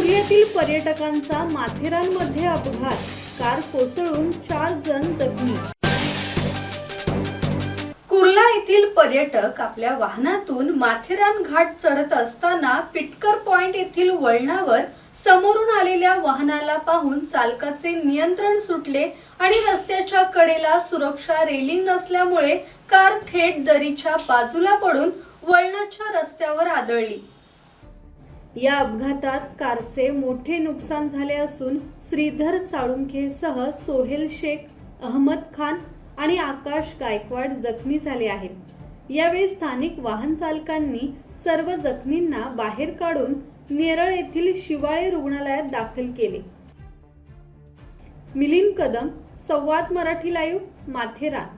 पर्यटकांचा माथेरानमध्ये अपघात. कार कोसळून चार जण जखमी. कुर्ला येथील पर्यटक आपल्या वाहनातून माथेरान घाट चढत असताना पिटकर पॉइंट येथील वळणावर समोरून आलेल्या वाहनाला पाहून चालकाचे नियंत्रण सुटले आणि रस्त्याच्या कडेला सुरक्षा रेलिंग नसल्यामुळे कार थेट दरीच्या बाजूला पडून वळणाच्या रस्त्यावर आदळली. या अपघातात कारचे मोठे नुकसान झाले असून श्रीधर साळुंखेसह सोहेल शेख अहमद खान आणि आकाश गायकवाड जखमी झाले आहेत. यावेळी स्थानिक वाहन चालकांनी सर्व जखमींना बाहेर काढून नेरळ येथील शिवाळे रुग्णालयात दाखल केले. मिलिंद कदम संवाद मराठी लाईव्ह माथेरान.